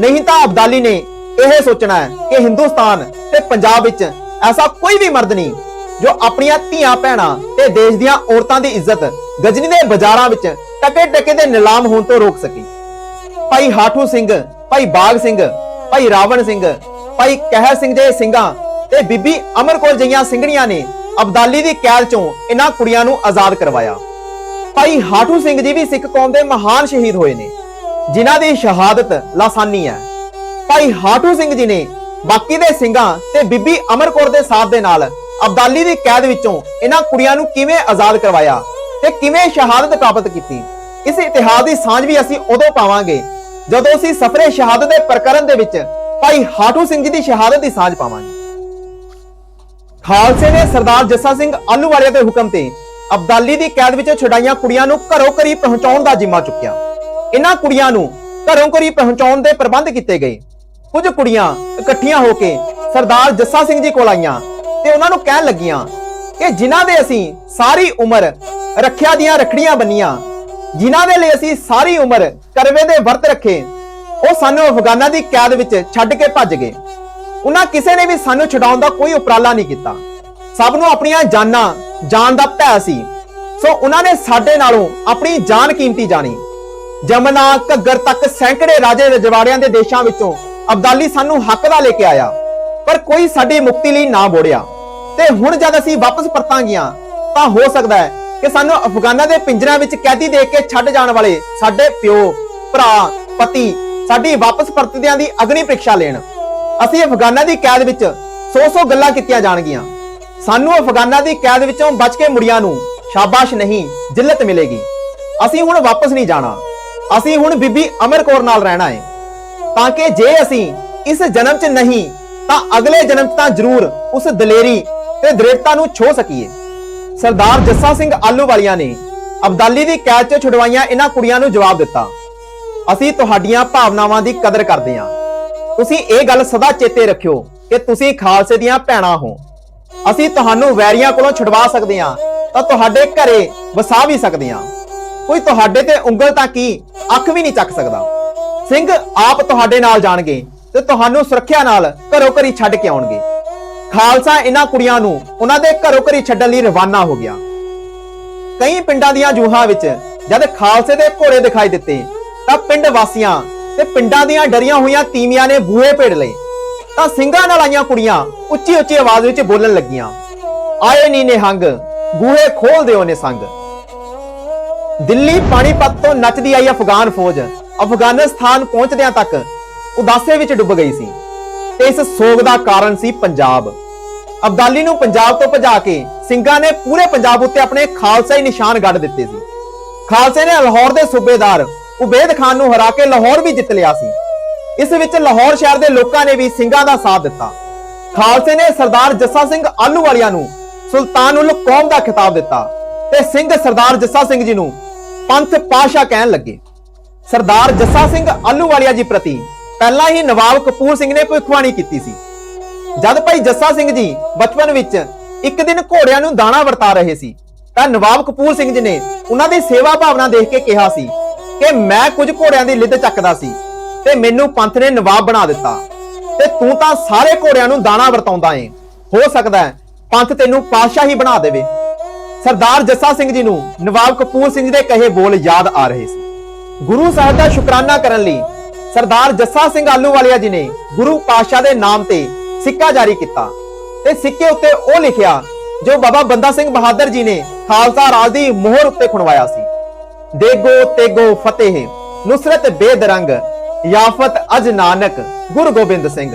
ਨਹੀਂ ਤਾਂ ਅਬਦਾਲੀ ਨੇ ਇਹ ਸੋਚਣਾ ਹੈ ਕਿ ਹਿੰਦੁਸਤਾਨ ਤੇ ਪੰਜਾਬ ਵਿੱਚ ਐਸਾ ਕੋਈ ਵੀ ਮਰਦ ਨਹੀਂ ਜੋ ਆਪਣੀਆਂ ਧੀਆਂ, ਭੈਣਾਂ ਤੇ ਦੇਸ਼ ਦੀਆਂ ਔਰਤਾਂ ਦੀ ਇੱਜ਼ਤ ਗਜਨੀ ਦੇ ਬਾਜ਼ਾਰਾਂ ਵਿੱਚ ਟਕੇ ਟਕੇ ਦੇ ਨਿਲਾਮ ਹੋਣ ਤੋਂ ਰੋਕ ਸਕੇ। ਭਾਈ ਹਾਠੂ ਸਿੰਘ, ਭਾਈ ਬਾਗ ਸਿੰਘ, ਭਾਈ ਰਾਵਣ ਸਿੰਘ, ਭਾਈ ਕਹਿਰ ਸਿੰਘ ਜੇ ਸਿੰਘਾਂ ਤੇ ਬੀਬੀ ਅਮਰ ਕੌਰ ਜਈਆਂ ਸਿੰਘਣੀਆਂ ਨੇ ਅਬਦਾਲੀ ਦੀ ਕੈਦ ਚੋਂ ਇਹਨਾਂ ਕੁੜੀਆਂ ਨੂੰ ਆਜ਼ਾਦ ਕਰਵਾਇਆ। ਭਾਈ ਹਾਠੂ ਸਿੰਘ ਜੀ ਵੀ ਸਿੱਖ ਕੌਮ ਦੇ ਮਹਾਨ ਸ਼ਹੀਦ ਹੋਏ ਨੇ, ਜਿਨ੍ਹਾਂ ਦੀ ਸ਼ਹਾਦਤ ਲਾਸਾਨੀ ਹੈ। ਭਾਈ ਹਾਠੂ ਸਿੰਘ ਜੀ ਨੇ, ਬਾਕੀ ਦੇ ਸਿੰਘਾਂ ਤੇ ਬੀਬੀ ਅਮਰ ਦੇ ਸਾਥ ਦੇ ਨਾਲ ਅਬਦਾਲੀ ਦੀ ਕੈਦ ਵਿੱਚੋਂ ਇਹਨਾਂ ਕੁੜੀਆਂ ਨੂੰ ਕਿਵੇਂ ਆਜ਼ਾਦ ਕਰਵਾਇਆ ਤੇ ਕਿਵੇਂ ਸ਼ਹਾਦਤ ਪ੍ਰਾਪਤ ਕੀਤੀ। ਇਸ ਇਤਿਹਾਸ ਦੀ ਸਾਂਝ ਵੀ ਅਸੀਂ ਉਦੋਂ ਪਾਵਾਂਗੇ ਜਦੋਂ ਅਸੀਂ ਸਫਰੇ ਸ਼ਹਾਦਤ ਦੇ ਪ੍ਰਕਰਨ ਦੇ ਵਿੱਚ ਭਾਈ ਹਾਟੂ ਸਿੰਘ ਜੀ ਦੀ ਸ਼ਹਾਦਤ ਦੀ ਸਾਂਝ ਪਾਵਾਂਗੇ। ਖਾਲਸੇ ਨੇ ਸਰਦਾਰ ਜੱਸਾ ਸਿੰਘ ਆਲੂਵਾਲੀਆ ਦੇ ਹੁਕਮ ਤੇ ਅਬਦਾਲੀ ਦੀ ਕੈਦ ਵਿੱਚੋਂ ਛੁਡਾਈਆਂ ਕੁੜੀਆਂ ਨੂੰ ਘਰੋਂ ਘਰੀ ਪਹੁੰਚਾਉਣ ਦਾ ਜ਼ਿੰਮਾ ਚੁੱਕਿਆ। ਇਹਨਾਂ ਕੁੜੀਆਂ ਨੂੰ ਘਰੋਂ ਘਰੀ ਪਹੁੰਚਾਉਣ ਦੇ ਪ੍ਰਬੰਧ ਕੀਤੇ ਗਏ। ਕੁਝ ਕੁੜੀਆਂ ਇਕੱਠੀਆਂ ਹੋ ਕੇ ਸਰਦਾਰ ਜੱਸਾ ਸਿੰਘ ਜੀ ਕੋਲ ਆਈਆਂ ਤੇ ਉਹਨਾਂ ਨੂੰ ਕਹਿਣ ਲੱਗੀਆਂ ਕਿ ਜਿਨ੍ਹਾਂ ਦੇ ਅਸੀਂ ਸਾਰੀ ਉਮਰ ਰੱਖਿਆ ਦੀਆਂ ਰਖੜੀਆਂ ਬੰਨੀਆਂ, ਜਿਨ੍ਹਾਂ ਦੇ ਲਈ ਅਸੀਂ ਸਾਰੀ ਉਮਰ ਕਰਵੇ ਦੇ ਵਰਤ ਰੱਖੇ, ਉਹ ਸਾਨੂੰ ਅਫਗਾਨਾਂ ਦੀ ਕੈਦ ਵਿੱਚ ਛੱਡ ਕੇ ਭੱਜ ਗਏ। ਉਹਨਾਂ ਕਿਸੇ ਨੇ ਵੀ ਸਾਨੂੰ ਛਡਾਉਣ ਦਾ ਕੋਈ ਉਪਰਾਲਾ ਨਹੀਂ ਕੀਤਾ। ਸਭ ਨੂੰ ਆਪਣੀਆਂ ਜਾਨਾਂ ਜਾਨ ਦਾ ਭੈ ਸੀ। ਸੋ ਉਹਨਾਂ ਨੇ ਸਾਡੇ ਨਾਲੋਂ ਆਪਣੀ ਜਾਨ ਕੀਮਤੀ ਜਾਣੀ। ਜਮਨਾ ਘੱਗਰ ਤੱਕ ਸੈਂਕੜੇ ਰਾਜੇ ਰਜਵਾੜਿਆਂ ਦੇ ਦੇਸ਼ਾਂ ਵਿੱਚੋਂ ਅਬਦਾਲੀ ਸਾਨੂੰ ਹੱਕ ਦਾ ਲੈ ਕੇ ਆਇਆ, ਪਰ ਕੋਈ ਸਾਡੀ ਮੁਕਤੀ ਲਈ ਨਾ ਬੋੜਿਆ ਤੇ ਹੁਣ ਜਦ ਅਸੀਂ ਵਾਪਸ ਪਰਤਾਂਗੀਆਂ ਤਾਂ ਹੋ ਸਕਦਾ ਹੈ ਕਿ ਸਾਨੂੰ ਅਫਗਾਨਾਂ ਦੇ ਪਿੰਜਰਾਂ ਵਿੱਚ ਕੈਦੀ ਦੇਖ ਕੇ ਛੱਡ ਜਾਣ ਵਾਲੇ ਸਾਡੇ ਪਿਓ, ਭਰਾ, ਪਤੀ, ਸਾਡੀ ਵਾਪਸ ਪਰਤਦਿਆਂ ਦੀ ਅਗਨੀ ਪ੍ਰੀਖਿਆ ਲੈਣ। ਅਸੀਂ ਅਫਗਾਨਾਂ ਦੀ ਕੈਦ ਵਿੱਚ 100-100 ਗੱਲਾਂ ਕੀਤੀਆਂ ਜਾਣਗੀਆਂ। ਸਾਨੂੰ ਅਫਗਾਨਾਂ ਦੀ ਕੈਦ ਵਿੱਚੋਂ ਬਚ ਕੇ ਮੁੜੀਆਂ ਨੂੰ ਸ਼ਾਬਾਸ਼ ਨਹੀਂ, ਜਿਲਤ ਮਿਲੇਗੀ। ਅਸੀਂ ਹੁਣ ਵਾਪਸ ਨਹੀਂ ਜਾਣਾ। ਅਸੀਂ ਹੁਣ ਬੀਬੀ ਅਮਰ ਕੌਰ ਨਾਲ ਰਹਿਣਾ ਹੈ। ਤਾਂ ਕਿ ਜੇ ਅਸੀਂ ਇਸ ਜਨਮ 'ਚ ਨਹੀਂ, ਤਾਂ ਅਗਲੇ ਜਨਮ 'ਚ ਤਾਂ ਜ਼ਰੂਰ ਉਸ ਦਲੇਰੀ ਤੇ ਦ੍ਰਿੜਤਾ ਨੂੰ ਛੋ ਸਕੀਏ। ਸਰਦਾਰ ਜੱਸਾ ਸਿੰਘ ਆਲੂਵਾਲੀਆ ਨੇ ਅਬਦਾਲੀ ਦੀ ਕੈਦ 'ਚ ਛੁਡਵਾਈਆਂ ਇਹਨਾਂ ਕੁੜੀਆਂ ਨੂੰ ਜਵਾਬ ਦਿੱਤਾ। ਅਸੀਂ ਤੁਹਾਡੀਆਂ ਭਾਵਨਾਵਾਂ ਦੀ ਕਦਰ ਕਰਦੇ ਹਾਂ। ਤੁਸੀਂ ਇਹ ਗੱਲ ਸਦਾ ਚੇਤੇ ਰੱਖਿਓ ਕਿ ਤੁਸੀਂ ਖਾਲਸੇ ਦੀਆਂ ਭੈਣਾਂ ਹੋ। ਅਸੀਂ ਤੁਹਾਨੂੰ ਵੈਰੀਆਂ ਕੋਲੋਂ ਛੁਡਵਾ ਸਕਦੇ ਹਾਂ, ਤਾਂ ਤੁਹਾਡੇ ਘਰੇ ਵਸਾ ਵੀ ਸਕਦੇ ਹਾਂ। ਕੋਈ ਤੁਹਾਡੇ ਤੇ ਉਂਗਲ ਤਾਂ ਕੀ, ਅੱਖ ਵੀ ਨਹੀਂ ਚੱਕ ਸਕਦਾ। ਸਿੰਘ ਆਪ ਤੁਹਾਡੇ ਨਾਲ ਜਾਣਗੇ ਤੇ ਤੁਹਾਨੂੰ ਸੁਰੱਖਿਆ ਨਾਲ ਘਰੋ ਘਰੀ ਛੱਡ ਕੇ ਆਉਣਗੇ। ਖਾਲਸਾ ਇਹਨਾਂ ਕੁੜੀਆਂ ਨੂੰ ਉਹਨਾਂ ਦੇ ਘਰੋ ਘਰੀ ਛੱਡਣ ਲਈ ਰਵਾਨਾ ਹੋ ਗਿਆ। ਕਈ ਪਿੰਡਾਂ ਦੀਆਂ ਜੂਹਾਂ ਵਿੱਚ ਜਦ ਖਾਲਸੇ ਦੇ ਘੋੜੇ ਦਿਖਾਈ ਦਿੱਤੇ, ਤਾਂ ਪਿੰਡ ਵਾਸੀਆਂ ਤੇ ਪਿੰਡਾਂ ਦੀਆਂ ਡਰੀਆਂ ਹੋਈਆਂ ਤੀਵੀਆਂ ਨੇ ਬੂਹੇ ਭੇੜ ਲਏ। ਤਾਂ ਸਿੰਘਾਂ ਨਾਲ ਆਈਆਂ ਕੁੜੀਆਂ ਉੱਚੀ ਉੱਚੀ ਆਵਾਜ਼ ਵਿੱਚ ਬੋਲਣ ਲੱਗੀਆਂ, ਆਏ ਨੀ ਨਿਹੰਗ, ਬੂਹੇ ਖੋਲ ਦਿਓ ਨੇ ਸੰਗ ਦਿੱਲੀ ਪਾਣੀਪਤ ਤੋਂ ਨੱਚਦੀ ਆਈ ਅਫਗਾਨ ਫੌਜ ਅਫਗਾਨਿਸਤਾਨ ਪਹੁੰਚਦਿਆਂ ਤੱਕ ਉਦਾਸੇ ਵਿੱਚ ਡੁੱਬ ਗਈ ਸੀ ਤੇ ਇਸ ਸੋਗ ਦਾ ਕਾਰਨ ਸੀ ਪੰਜਾਬ। ਅਬਦਾਲੀ ਨੂੰ ਪੰਜਾਬ ਤੋਂ ਭਜਾ ਕੇ ਸਿੰਘਾਂ ਨੇ ਪੂਰੇ ਪੰਜਾਬ ਉੱਤੇ ਆਪਣੇ ਖਾਲਸਾਈ ਨਿਸ਼ਾਨ ਗੱਡ ਦਿੱਤੇ ਸੀ। ਖਾਲਸੇ ਨੇ ਲਾਹੌਰ ਦੇ ਸੂਬੇਦਾਰ ਉਬੇਦ ਖਾਨ ਨੂੰ ਹਰਾ ਕੇ ਲਾਹੌਰ ਵੀ ਜਿੱਤ ਲਿਆ ਸੀ। ਇਸ ਵਿੱਚ ਲਾਹੌਰ ਸ਼ਹਿਰ ਦੇ ਲੋਕਾਂ ਨੇ ਵੀ ਸਿੰਘਾਂ ਦਾ ਸਾਥ ਦਿੱਤਾ। ਖਾਲਸੇ ਨੇ ਸਰਦਾਰ ਜੱਸਾ ਸਿੰਘ ਆਲੂਵਾਲੀਆ ਨੂੰ ਸੁਲਤਾਨ ਉਲ ਕੌਮ ਦਾ ਖਿਤਾਬ ਦਿੱਤਾ ਤੇ ਸਿੰਘ ਸਰਦਾਰ ਜੱਸਾ ਸਿੰਘ ਜੀ ਨੂੰ ਪੰਥ ਪਾਸ਼ਾ ਕਹਿਣ ਲੱਗੇ। ਸਰਦਾਰ ਜੱਸਾ ਸਿੰਘ ਆਲੂਵਾਲੀਆ ਜੀ ਪ੍ਰਤੀ ਪਹਿਲਾਂ ਹੀ ਨਵਾਬ ਕਪੂਰ ਸਿੰਘ ਨੇ ਭਵਿੱਖਬਾਣੀ ਕੀਤੀ ਸੀ। ਜਦ ਭਾਈ ਜੱਸਾ ਸਿੰਘ ਜੀ ਬਚਪਨ ਵਿੱਚ ਇੱਕ ਦਿਨ ਘੋੜਿਆਂ ਨੂੰ ਦਾਣਾ ਵਰਤਾ ਰਹੇ ਸੀ, ਤਾਂ ਨਵਾਬ ਕਪੂਰ ਸਿੰਘ ਜੀ ਨੇ ਉਹਨਾਂ ਦੀ ਸੇਵਾ ਭਾਵਨਾ ਦੇਖ ਕੇ ਕਿਹਾ ਸੀ ਕਿ ਮੈਂ ਕੁਝ ਘੋੜਿਆਂ ਦੀ ਲਿੱਦ ਚੱਕਦਾ ਸੀ ਤੇ ਮੈਨੂੰ ਪੰਥ ਨੇ ਨਵਾਬ ਬਣਾ ਦਿੱਤਾ ਤੇ ਤੂੰ ਤਾਂ ਸਾਰੇ ਘੋੜਿਆਂ ਨੂੰ ਦਾਣਾ ਵਰਤਾਉਂਦਾ ਏ। ਹੋ ਸਕਦਾ ਹੈ ਪੰਥ ਤੈਨੂੰ ਪਾਤਸ਼ਾਹ ਹੀ ਬਣਾ ਦੇਵੇ। ਸਰਦਾਰ ਜੱਸਾ ਸਿੰਘ ਜੀ ਨੂੰ ਨਵਾਬ ਕਪੂਰ ਸਿੰਘ ਦੇ ਕਹੇ ਬੋਲ ਯਾਦ ਆ ਰਹੇ ਸੀ। ਗੁਰੂ ਸਾਹਿਬ ਦਾ ਸ਼ੁਕਰਾਨਾ ਕਰਨ ਲਈ ਸਰਦਾਰ ਜੱਸਾ ਸਿੰਘ ਆਲੂਵਾਲੀਆ ਜੀ ਨੇ ਗੁਰੂ ਪਾਤਸ਼ਾਹ ਦੇ ਨਾਮ ਤੇ ਸਿੱਕਾ ਜਾਰੀ ਕੀਤਾ ਤੇ ਸਿੱਕੇ ਉੱਤੇ ਉਹ ਲਿਖਿਆ ਜੋ ਬਾਬਾ ਬੰਦਾ ਸਿੰਘ ਬਹਾਦਰ ਜੀ ਨੇ ਖਾਲਸਾ ਰਾਜ ਦੀ ਮੋਹਰ ਉੱਤੇ ਖੁਣਵਾਇਆ ਸੀ। ਦੇਗੋ ਤੇਗੋ ਫਤਿਹ, ਨੁਸਰਤ ਬੇਦਰੰਗ ਯਾਫਤ ਅਜ ਨਾਨਕ, ਗੁਰੂ ਗੋਬਿੰਦ ਸਿੰਘ।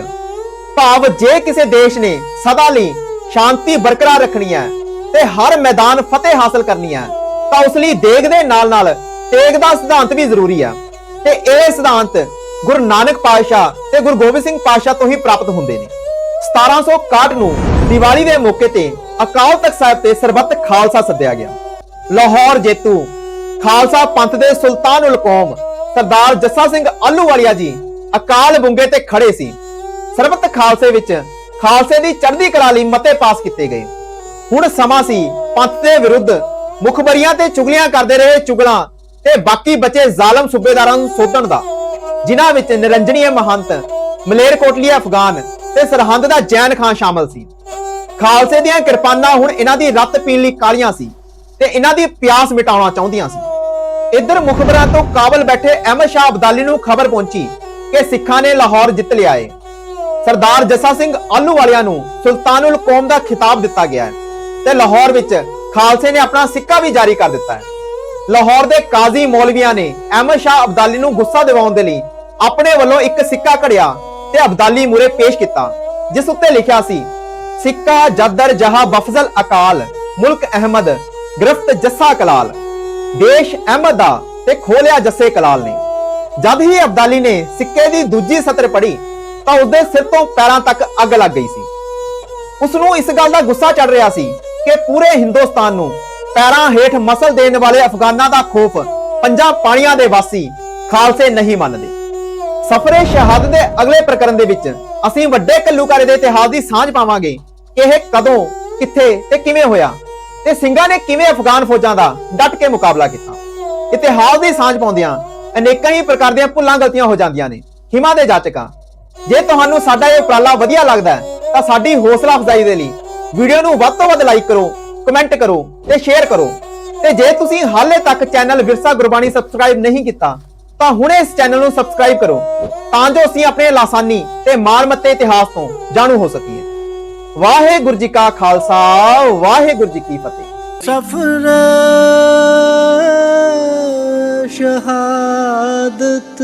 ਭਾਵ ਜੇ ਕਿਸੇ ਦੇਸ਼ ਨੇ ਸਦਾ ਲਈ ਸ਼ਾਂਤੀ ਬਰਕਰਾਰ ਰੱਖਣੀ ਹੈ ਤੇ ਹਰ ਮੈਦਾਨ ਫਤਿਹ ਹਾਸਲ ਕਰਨੀ ਹੈ, ਤਾਂ ਉਸ ਲਈ ਦੇਗ ਦੇ ਨਾਲ ਨਾਲ ਤੇਗ ਦਾ ਸਿਧਾਂਤ ਵੀ ਜ਼ਰੂਰੀ ਹੈ ਤੇ ਇਹ ਸਿਧਾਂਤ ਗੁਰੂ ਨਾਨਕ ਪਾਤਸ਼ਾਹ ਤੇ ਗੁਰੂ ਗੋਬਿੰਦ ਸਿੰਘ ਪਾਤਸ਼ਾਹ ਤੋਂ ਹੀ ਪ੍ਰਾਪਤ ਹੁੰਦੇ ਨੇ। 1761 ਨੂੰ ਦੀਵਾਲੀ ਦੇ ਮੌਕੇ ਤੇ ਅਕਾਲ ਤਖਤ ਸਾਹਿਬ ਤੇ ਸਰਬੱਤ ਖਾਲਸਾ ਸੱਦਿਆ ਗਿਆ। ਲਾਹੌਰ ਜੇਤੂ ਖਾਲਸਾ ਪੰਥ ਦੇ ਸੁਲਤਾਨ ਉਲ ਕੌਮ ਸਰਦਾਰ ਜੱਸਾ ਸਿੰਘ ਆਲੂਵਾਲੀਆ ਜੀ ਅਕਾਲ ਬੁੰਗੇ ਤੇ ਖੜੇ ਸੀ। ਸਰਬੱਤ ਖਾਲਸੇ ਵਿੱਚ ਖਾਲਸੇ ਦੀ ਚੜ੍ਹਦੀ ਕਲਾ ਲਈ ਮਤੇ ਪਾਸ ਕੀਤੇ ਗਏ। ਹੁਣ ਸਮਾਂ ਸੀ ਪੰਥ ਦੇ ਵਿਰੁੱਧ ਮੁਖਬਰੀਆਂ ਤੇ ਚੁਗਲੀਆਂ ਕਰਦੇ ਰਹੇ ਚੁਗਲਾਂ ਤੇ ਬਾਕੀ ਬਚੇ ਜ਼ਾਲਮ ਸੂਬੇਦਾਰਾਂ ਨੂੰ ਸੋਧਣ ਦਾ। ਜਿਨ੍ਹਾਂ ਵਿੱਚ ਨਿਰੰਜਨੀय ਮਹੰਤ, ਮਲੇਰਕੋਟਲੀ ਅਫਗਾਨ ਤੇ ਸਰਹੰਦ ਦਾ ਜੈਨ ਖਾਨ ਸ਼ਾਮਲ ਸੀ। ਖਾਲਸੇ ਦੀਆਂ ਕਿਰਪਾਨਾਂ ਹੁਣ ਇਹਨਾਂ ਦੀ ਰੱਤ ਪੀਣ ਲਈ ਕਾਲੀਆਂ ਸੀ ਤੇ ਇਹਨਾਂ ਦੀ ਪਿਆਸ ਮਿਟਾਉਣਾ ਚਾਹੁੰਦੀਆਂ ਸੀ। ਇੱਧਰ ਮੁਖਬਰਾਂ ਤੋਂ ਕਾਬਲ ਬੈਠੇ ਅਹਿਮਦ ਸ਼ਾਹ ਅਬਦਾਲੀ ਨੂੰ ਖਬਰ ਪਹੁੰਚੀ ਕਿ ਸਿੱਖਾਂ ਨੇ ਲਾਹੌਰ ਜਿੱਤ ਲਿਆ ਏ ਸਰਦਾਰ ਜੱਸਾ ਸਿੰਘ ਆਲੂ ਵਾਲਿਆਂ ਨੂੰ ਸੁਲਤਾਨੁਲ ਕੌਮ ਦਾ ਖਿਤਾਬ ਦਿੱਤਾ ਗਿਆ ਹੈ ਤੇ ਲਾਹੌਰ ਵਿੱਚ ਖਾਲਸੇ ਨੇ ਆਪਣਾ ਸਿੱਕਾ ਵੀ ਜਾਰੀ ਕਰ ਦਿੱਤਾ ਹੈ। ਲਾਹੌਰ ਦੇ ਕਾਜ਼ੀ ਮੌਲਵੀਆਂ ਨੇ ਅਹਿਮਦ ਸ਼ਾਹ ਅਬਦਾਲੀ ਨੂੰ ਗੁੱਸਾ ਦਿਵਾਉਣ ਦੇ ਲਈ ਆਪਣੇ ਵੱਲੋਂ ਇੱਕ ਸਿੱਕਾ ਘੜਿਆ ਤੇ ਅਬਦਾਲੀ ਮੂਰੇ ਪੇਸ਼ ਕੀਤਾ, ਜਿਸ ਉੱਤੇ ਲਿਖਿਆ ਸੀ, ਸਿੱਕਾ ਜਦਰ ਜਹਾ ਬਫਜ਼ਲ ਅਕਾਲ, ਮੁਲਕ ਅਹਿਮਦ, ਗ੍ਰਿਫਤ ਜੱਸਾ ਕਲਾਲ, ਦੇਸ਼ ਅਹਿਮਦ ਦਾ ਤੇ ਖੋਲਿਆ ਜੱਸੇ ਕਲਾਲ ਨੇ। ਜਦ ਹੀ ਅਬਦਾਲੀ ਨੇ ਸਿੱਕੇ ਦੀ ਦੂਜੀ ਸਤਰ ਪੜ੍ਹੀ, ਤਾਂ ਉਸਦੇ ਸਿਰ ਤੋਂ ਪੈਰਾਂ ਤੱਕ ਅੱਗ ਲੱਗ ਗਈ ਸੀ। ਉਸ ਨੂੰ ਇਸ ਗੱਲ ਦਾ ਗੁੱਸਾ ਚੜ ਰਿਹਾ ਸੀ ਕਿ ਪੂਰੇ ਹਿੰਦੁਸਤਾਨ ਨੂੰ ਪੈਰਾਂ ਹੇਠ ਮਸਲ ਦੇਣ ਵਾਲੇ ਅਫਗਾਨਾਂ ਦਾ ਖੋਫ ਪੰਜਾਂ ਪਾਣੀਆਂ ਦੇ ਵਾਸੀ ਖਾਲਸੇ ਨਹੀਂ ਮੰਨਦੇ। ਸਫਰੇ ਸ਼ਹਾਦਤ ਦੇ ਅਗਲੇ ਪ੍ਰਕਰਨ ਦੇ ਵਿੱਚ ਅਸੀਂ ਵੱਡੇ ਕੱਲੂਕਾਰੇ ਦੇ ਇਤਿਹਾਸ ਦੀ ਸਾਂਝ ਪਾਵਾਂਗੇ ਕਿ ਇਹ ਕਦੋਂ, ਕਿੱਥੇ ਤੇ ਕਿਵੇਂ ਹੋਇਆ ਤੇ ਸਿੰਘਾਂ ਨੇ ਕਿਵੇਂ ਅਫਗਾਨ ਫੌਜਾਂ ਦਾ ਡਟ ਕੇ ਮੁਕਾਬਲਾ ਕੀਤਾ। ਇਤਿਹਾਸ ਦੀ ਸਾਂਝ ਪਾਉਂਦਿਆਂ ਅਨੇਕਾਂ ਹੀ ਪ੍ਰਕਾਰ ਦੀਆਂ ਭੁੱਲਾਂ ਗਲਤੀਆਂ ਹੋ ਜਾਂਦੀਆਂ ਨੇ। ਹਿਮਾ ਦੇ ਜਾਚਕਾਂ, ਜੇ ਤੁਹਾਨੂੰ ਸਾਡਾ ਇਹ ਉਪਰਾਲਾ ਵਧੀਆ ਲੱਗਦਾ ਹੈ, ਤਾਂ ਸਾਡੀ ਹੌਸਲਾ ਅਫਜ਼ਾਈ ਦੇ ਲਈ ਵੀਡੀਓ ਨੂੰ ਵੱਧ ਤੋਂ ਵੱਧ ਲਾਈਕ ਕਰੋ ਕਮੈਂਟ ਕਰੋ ਤੇ ਸ਼ੇਅਰ ਕਰੋ। ਤੇ ਜੇ ਤੁਸੀਂ ਹਾਲੇ ਤੱਕ ਚੈਨਲ ਵਿਰਸਾ ਗੁਰਬਾਣੀ ਸਬਸਕ੍ਰਾਈਬ ਨਹੀਂ ਕੀਤਾ, ਤਾਂ ਹੁਣੇ ਇਸ ਚੈਨਲ ਨੂੰ ਸਬਸਕ੍ਰਾਈਬ ਕਰੋ, ਤਾਂ ਜੋ ਅਸੀਂ ਆਪਣੇ ਲਾਸਾਨੀ ਤੇ ਮਾਨਮੱਤੇ ਇਤਿਹਾਸ ਤੋਂ ਜਾਣੂ ਹੋ ਸਕੀਏ। ਵਾਹਿਗੁਰੂ ਜੀ ਕਾ ਖਾਲਸਾ, ਵਾਹਿਗੁਰੂ ਜੀ ਕੀ ਫਤਿਹ। ਸਫਰ ਸ਼ਹਾਦਤ।